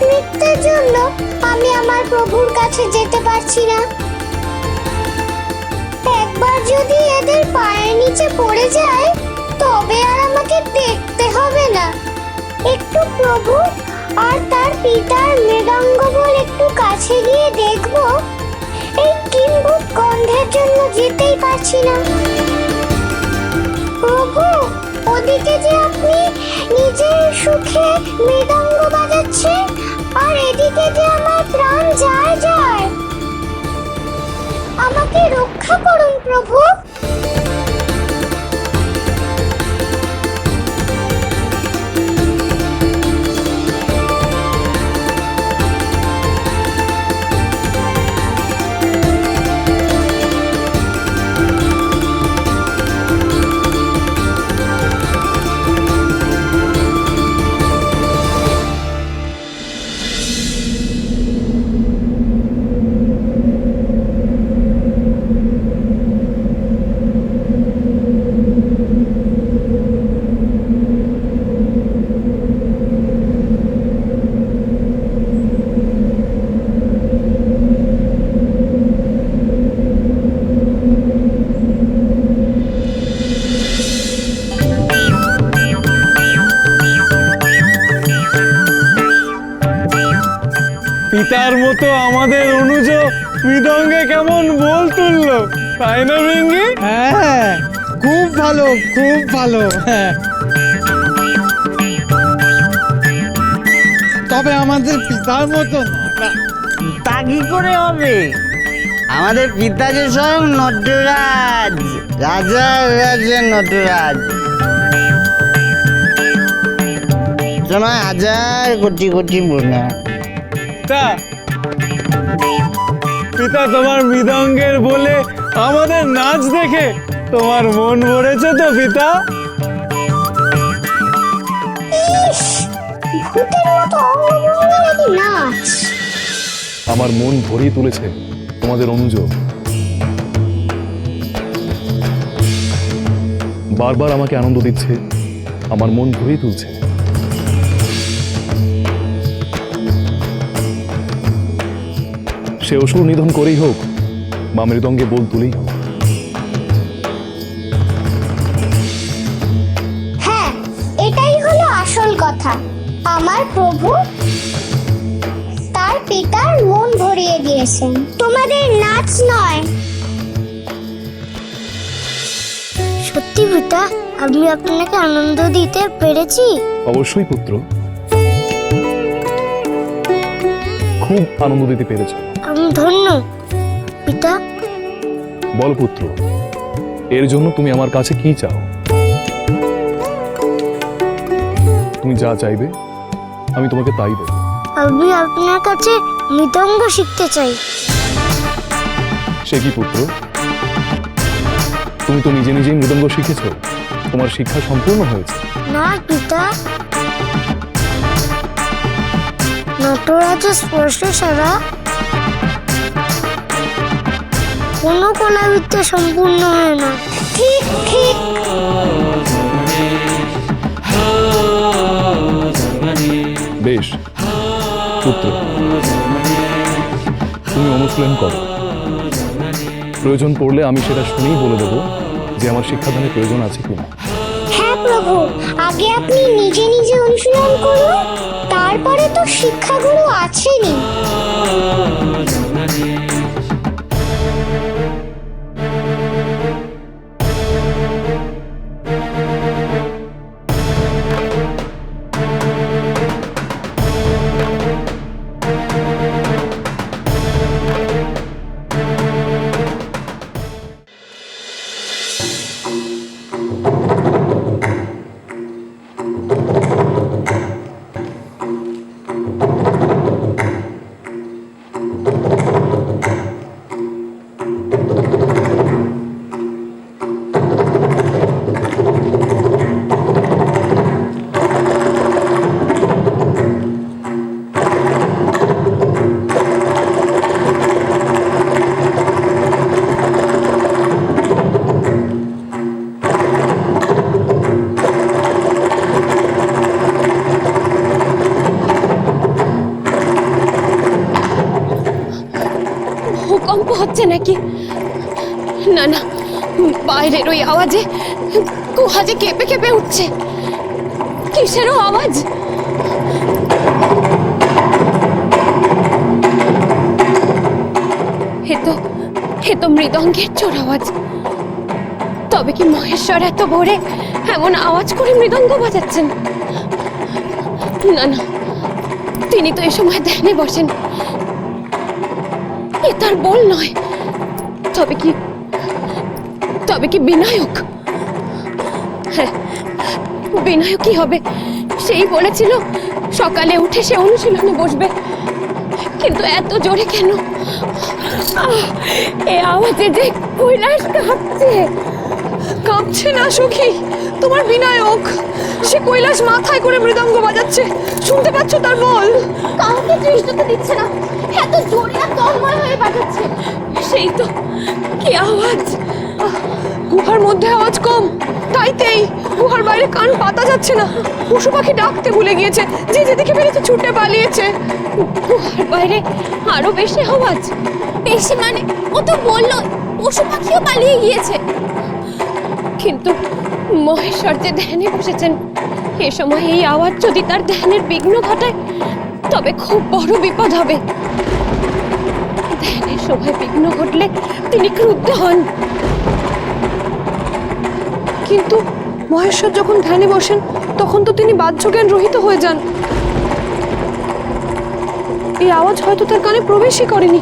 মিনিটের জন্য আমি আমার প্রভুর কাছে যেতে পারছি না। একবার যদি এদের পায়ের নিচে পড়ে যায়, তবে আর আমাকে দেখতে হবে না। একটু প্রভু আর তার পিতার মৃদঙ্গ বল একটু কাছে গিয়ে দেখব। এই কিম্ভূত গন্ধের জন্য যেতেই পারছি না। প্রভু, ওদিকে যে আপনি নিজের সুখে মৃদঙ্গ বাজাচ্ছেন আর এদিকে যে আমার প্রাণ যায় যায়। আমাকে রক্ষা করুন প্রভু। পিতার মতো আমাদের অনুজ মৃদঙ্গে কেমন বল তুললো? তাই না ভেঙ্গি? হ্যাঁ খুব ভালো খুব ভালো। হ্যাঁ। তবে আমাদের পিতার মতো না তা কি করে হবে? আমাদের পিতা যে স্বয়ং নটরাজ রাজা রাজা নটরাজ। তোমার হাজার কোটি কোটি বোনা। তা পিতা তোমার মৃদঙ্গের বলে আমাদের নাচ দেখে তোমার মন ভরেছে তো পিতা? আমার মন ভরিয়ে তুলেছে তোমাদের অনুজ বারবার আমাকে আনন্দ দিচ্ছে আমার মন ভরিয়ে তুলছে। সে অসুর নিধন করেই হোক বা মৃদঙ্গে বোল তুলেই হোক। হ্যাঁ এটাই হলো আসল কথা। আমার প্রভু তার পিতার মন ভরিয়ে দিয়েছেন। তোমাদের নাচ নয়। সত্যি পিতা আমি আপনাকে আনন্দ দিতে পেরেছি? অবশ্যই পুত্র। খুব আনন্দ দিতে পেরেছ। আমি ধন্য পিতা। বল পুত্র এর জন্য তুমি আমার কাছে কি চাও? তুমি যা চাইবে আমি তোমাকে তাই দেব। আমি আপনার কাছে মৃদঙ্গ শিখতে চাই। সে কি পুত্র? তুমি তো নিজে নিজেই মৃদঙ্গ শিখেছ। তোমার শিক্ষা সম্পূর্ণ হয়েছে। না পিতা। নটরাজের স্পর্শ ছাড়া কোনো কলাবিদ্যা সম্পূর্ণ হয় না। ঠিক ঠিক। বেশ পুত্র। তুমি অনুশীলন করো। প্রয়োজন পড়লে আমি সেটা শুনেই বলে দেবো যে আমার শিক্ষাদানের প্রয়োজন আছে কিনা। হ্যাঁ প্রভু আগে আপনি নিজে নিজে অনুশীলন করুন। শিক্ষাগুরু আছেনই। ভূমিকম্প হচ্ছে নাকি? না না, বাইরের ওই আওয়াজে যে কেঁপে কেঁপে উঠছে। কিসেরও আওয়াজ? হে তো হে তো মৃদঙ্গের চোর আওয়াজ। তবে কি মহেশ্বর এত ভোরে এমন আওয়াজ করে মৃদঙ্গ বাজাচ্ছেন? না না, তিনি তো এ সময় ধ্যানে বসেন। তার বল নয়। তবে কি তবে কি বিনায়ক? হ্যাঁ বিনায়ক কি হবে। সেই বলেছিল, সকালে উঠে সে অনুশীলনে বসবে। কিন্তু এত জোরে কেন? এ আওয়াজে যে কৈলাস কাঁপছে। কাঁপছে না, সখী। তোমার বিনায়ক সে কৈলাস মাথায় করে মৃদঙ্গ বাজাচ্ছে। শুনতে পাচ্ছ তার বল? কাউকে দৃষ্টতে দিচ্ছে না। এত জোরে আর তন্ময় হয়ে বাজাচ্ছে। সেই তো কি আওয়াজ? গুহার মধ্যে আওয়াজ কম। তাইতেই গুহার বাইরে কান পাতা যাচ্ছে না। পশু পাখি ডাকতে ভুলে গিয়েছে। যে যেদিকে পেরেছে ছুটে পালিয়েছে। গুহার বাইরে আরও বেশি আওয়াজ। বেশি মানে ও তো বলল পশু পাখিও পালিয়ে গিয়েছে। কিন্তু মহেশ্বর যে ধ্যানে বসেছেন। এ সময় এই আওয়াজ যদি তার ধ্যানের বিঘ্ন ঘটায়, তবে খুব বড় বিপদ হবে। ধ্যানের সময় বিঘ্ন ঘটলে তিনি ক্রুদ্ধ হন। কিন্তু মহেশ্বর যখন ধ্যানে বসেন, তখন তো তিনি বাহ্যজ্ঞান রহিত হয়ে যান। এই আওয়াজ হয়তো তার কানে প্রবেশই করেনি।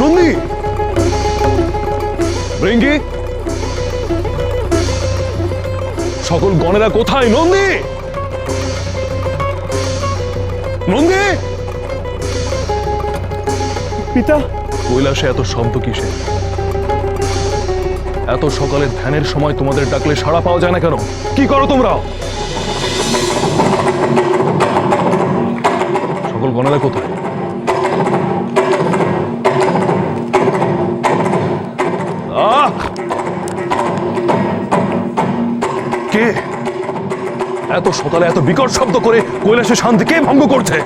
নন্দী ভৃঙ্গি সকল গণেরা কোথায়? নন্দী নন্দী পিতা! কৈলাসে এত শব্দ কিসে এত সকালে ধ্যানের সময় তোমাদের ডাকলে সাড়া পাওয়া যায় না কেন? কি করো তোমরা? সকল গণেরা কোথায়? এত সকালে এত বিকট শব্দ করে কৈলাসের শান্তি কে ভঙ্গ করছে?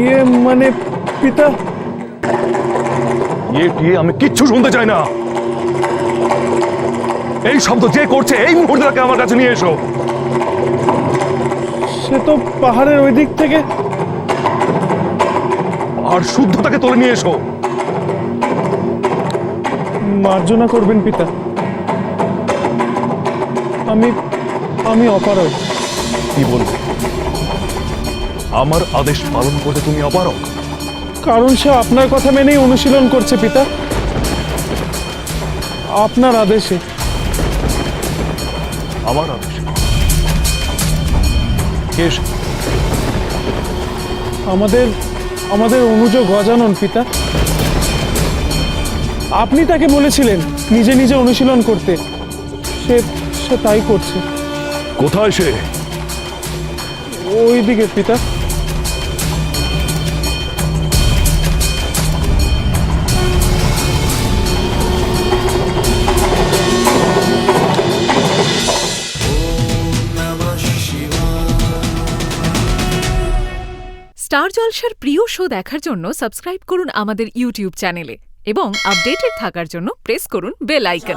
ইয়ে মানে পিতা? ইয়ে টিয়ে আমি কিচ্ছু শুনতে চাই না। এই শব্দ যে করছে এই মুহূর্তে তাকে আমার কাছে নিয়ে এসো। সে তো পাহাড়ের ওই দিক থেকে। আর শুদ্ধতাকে তুলে নিয়ে এসো। মার্জনা করবেন পিতা। আমি আমি অপারগ কি বলবে? আমার আদেশ পালন করতে তুমি অপারক কারণ সে আপনার কথা মেনেই অনুশীলন করছে পিতা। আপনার আদেশে। আমার আদেশ। কে আমাদের আমাদের অনুজ গজানন পিতা। আপনি তাকে বলেছিলেন নিজে নিজে অনুশীলন করতে। সে সে তাই করছে। কোথায় সে? ওই দিকে পিতা স্টার জলসার প্রিয় শো দেখার জন্য সাবস্ক্রাইব করুন আমাদের ইউটিউব চ্যানেলে এবং আপডেটেড থাকার জন্য প্রেস করুন বেল আইকন।